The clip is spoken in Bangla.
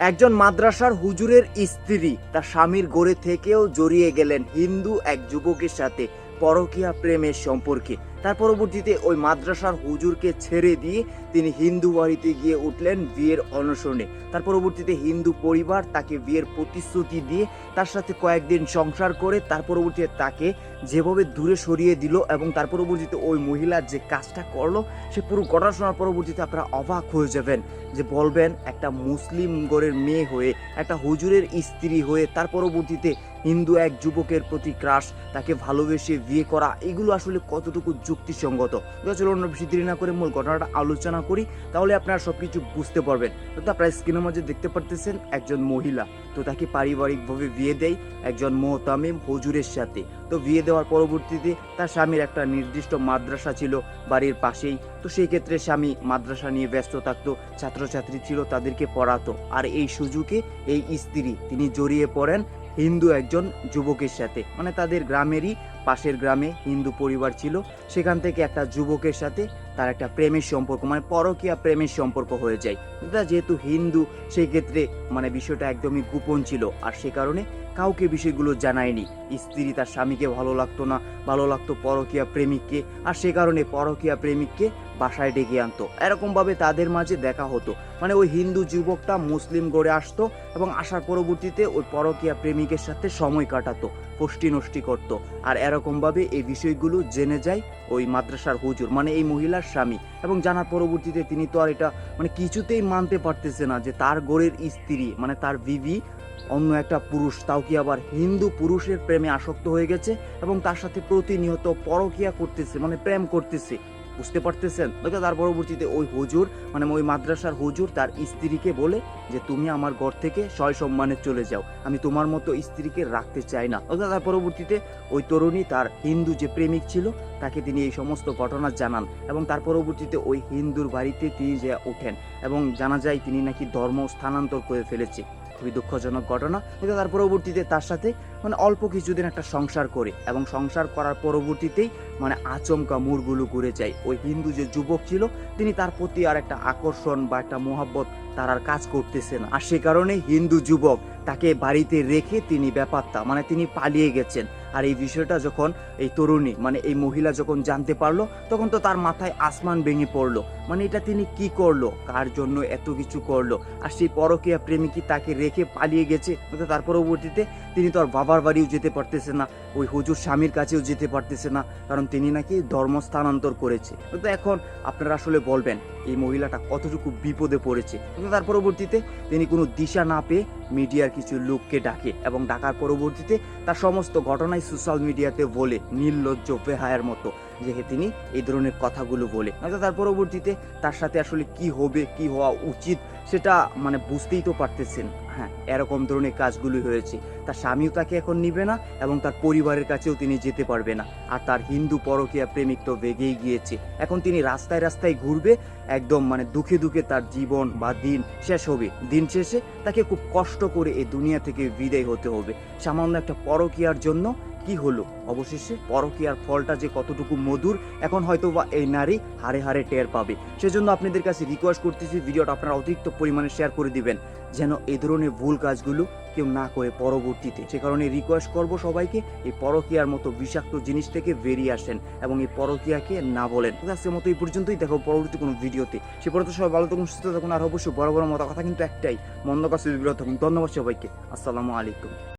একজন মাদ্রাসার হুজুরের স্ত্রী তার স্বামীর গড়ে থেকেও জড়িয়ে গেলেন হিন্দু এক যুবকের সাথে পরকীয়া প্রেমের সম্পর্কে। তার পরবর্তীতে ওই মাদ্রাসার হুজুরকে ছেড়ে দিয়ে তিনি হিন্দু বাড়িতে গিয়ে উঠলেন বিয়ের অনশনে। তার পরবর্তীতে হিন্দু পরিবার তাকে বিয়ের প্রতিশ্রুতি দিয়ে তার সাথে কয়েকদিন সংসার করে, তার পরবর্তীতে তাকে যেভাবে দূরে সরিয়ে দিল এবং তার পরবর্তীতে ওই মহিলার যে কাজটা করল, সে পুরো ঘটনা শোনার পরবর্তীতে আপনারা অবাক হয়ে যাবেন যে বলবেন একটা মুসলিম গড়ের মেয়ে হয়ে, একটা হুজুরের স্ত্রী হয়ে, তার পরবর্তীতে হিন্দু এক যুবকের প্রতি ক্রাশ, তাকে ভালোবেসে বিয়ে করা, এগুলো আসলে কতটুকু যুক্তিসঙ্গত। চলুন বেশি দেরি না করে মূল ঘটনাটা আলোচনা করি, তাহলে আপনারা সবকিছু বুঝতে পারবেন। তো আপনারা স্ক্রিনের মাঝে দেখতে পারতেছেন একজন মহিলা। তো তাকে পারিবারিকভাবে বিয়ে দেয় একজন মোহতামিম হুজুরের সাথে। তো বিয়ে দেওয়ার পরবর্তীতে তার স্বামীর একটা নির্দিষ্ট মাদ্রাসা ছিল বাড়ির পাশেই। তো সেই ক্ষেত্রে স্বামী মাদ্রাসা নিয়ে ব্যস্ত থাকতো, ছাত্রছাত্রী ছিল তাদেরকে পড়াতো। আর এই সুযোগে এই স্ত্রী, তিনি জড়িয়ে পড়েন হিন্দু একজন যুবকের সাথে। মানে তাদের গ্রামেরই পাশের গ্রামে হিন্দু পরিবার ছিল, সেখান থেকে একটা যুবকের সাথে তার একটা প্রেমের সম্পর্ক মানে পরকীয়া প্রেমের সম্পর্ক হয়ে যায়। তা যেহেতু হিন্দু সেই ক্ষেত্রে মানে বিষয়টা একদমই গোপন ছিল আর সে কারণে কাউকে বিষয়গুলো জানায়নি। স্ত্রী তার স্বামীকে ভালো লাগতো না, ভালো লাগতো পরকীয়া প্রেমিককে আর সে কারণে পরকীয়া প্রেমিককে বাসায় ডেকে আনতো। এরকমভাবে তাদের মাঝে দেখা হতো। মানে ওই হিন্দু যুবকটা মুসলিম গড়ে আসতো এবং আসার পরবর্তীতে ওই পরকীয়া প্রেমিকের সাথে সময় কাটাতো ফষ্টি নষ্টি করতো। আর এরকমভাবে এই বিষয়গুলো জেনে যায় ওই মাদ্রাসার হুজুর মানে এই মহিলার স্বামী। এবং জানার পরবর্তীতে তিনি তো আর এটা মানে কিছুতেই মানতে পারতেছে না যে তার গোড়ের স্ত্রী মানে তার বিবি, অন্য একটা পুরুষ, তাও কি আবার হিন্দু পুরুষের প্রেমে আসক্ত হয়ে গেছে এবং তার সাথে প্রতিনিয়ত পরকিয়া করতেছে মানে প্রেম করতেছে। বুঝতে পারতেছেন? দেখো তার পরবর্তীতে ওই হুজুর মানে ওই মাদ্রাসার হুজুর তার স্ত্রীকে বলে যে, তুমি আমার ঘর থেকে সয় সম্মানে চলে যাও। আমি তোমার মতো স্ত্রীকে রাখতে চাই না। তার পরবর্তীতে ওই তরুণী, তার হিন্দু যে প্রেমিক ছিল, তাকে তিনি এই সমস্ত ঘটনা জানান এবং তার পরবর্তীতে ওই হিন্দুর বাড়িতে তিনি যে ওঠেন এবং জানা যায় তিনি নাকি ধর্ম স্থানান্তর করে ফেলেছে। খুবই দুঃখজনক ঘটনা, কিন্তু তার পরবর্তীতে তার সাথে মানে অল্প কিছুদিন একটা সংসার করে এবং সংসার করার পরবর্তীতেই মানে আচমকা মুরগুলো ঘুরে যায় ওই হিন্দু যে যুবক ছিল, তিনি তার প্রতি আর একটা আকর্ষণ বা একটা মোহাব্বত তার আর কাজ করতেছে না। আর সে কারণে হিন্দু যুবক তাকে বাড়িতে রেখে তিনি ব্যাপারটা মানে তিনি পালিয়ে গেছেন। আর এই বিষয়টা যখন এই তরুণী মানে এই মহিলা যখন জানতে পারল, তখন তো তার মাথায় আসমান ভেঙে পড়ল। মানে এটা তিনি কি করল? কার জন্য এত কিছু করল? আর সেই পরকীয়া প্রেমিকী তাকে রেখে পালিয়ে গেছে? তার পরবর্তীতে তিনি তো আর বাবার বাড়িও যেতে পারতেছে না, ওই হুজুর স্বামীর কাছেও যেতে পারতেছে না, কারণ তিনি নাকি ধর্ম স্থানান্তর করেছে। তো এখন আপনারা আসলে বলবেন, এই মহিলাটা কতটুকু বিপদে পড়েছে? তার পরবর্তীতে তিনি কোনো দিশা না পেয়ে মিডিয়ার কিছু লোককে ডাকে এবং ডাকার পরবর্তীতে তার সমস্ত ঘটনাই সোশ্যাল মিডিয়াতে বলে, নির্লজ্জ, বেহায়ের মতো, যে তিনি এই ধরনের কথাগুলো বলে। তার পরবর্তীতে তার সাথে আসলে কি হবে, কি হওয়া উচিত সেটা মানে বুঝতেই তো পারতেছেন। হ্যাঁ এরকম ধরনের কাজগুলো হয়েছে। তার স্বামীও তাকে এখন নিবে না এবং তার পরিবারের কাছেও তিনি যেতে পারবে না। আর তার হিন্দু পরকীয়া প্রেমিক তো বেগেই গিয়েছে। এখন তিনি রাস্তায় রাস্তায় ঘুরবে, একদম মানে দুঃখে দুঃখে তার জীবন বা দিন শেষ হবে। দিন শেষে তাকে খুব কষ্ট করে এই দুনিয়া থেকে বিদায় হতে হবে। সামান্য একটা পরকীয়ার জন্য কি হলো? অবশেষে পরকীয়ার ফলটা যে কতটুকু মধুর, এখন হয়তো বা এই নারী হারে হারে টের পাবে। সেজন্য আপনাদের কাছে রিকোয়েস্ট করতেছি, ভিডিওটা আপনারা অতিরিক্ত পরিমাণে শেয়ার করে দিবেন, যেন এই ধরনের ভুল কাজগুলো কেউ না করে পরবর্তীতে। সে কারণে রিকোয়েস্ট করব সবাইকে এই পরকীয়ার মতো বিষাক্ত জিনিস থেকে বেরিয়ে আসেন এবং এই পরকীয়াকে না বলেন। আছে, মতো এই পর্যন্তই। দেখো পরবর্তী কোনো ভিডিওতে। সে পর্যন্ত সবাই ভালো থাকুন, সুস্থ থাকুন, আর অবশ্যই বড় বড় মতো কথা কিন্তু একটাই, মন্দ কাছে বিরত থাকুন। ধন্যবাদ সবাইকে। আসসালামু আলাইকুম।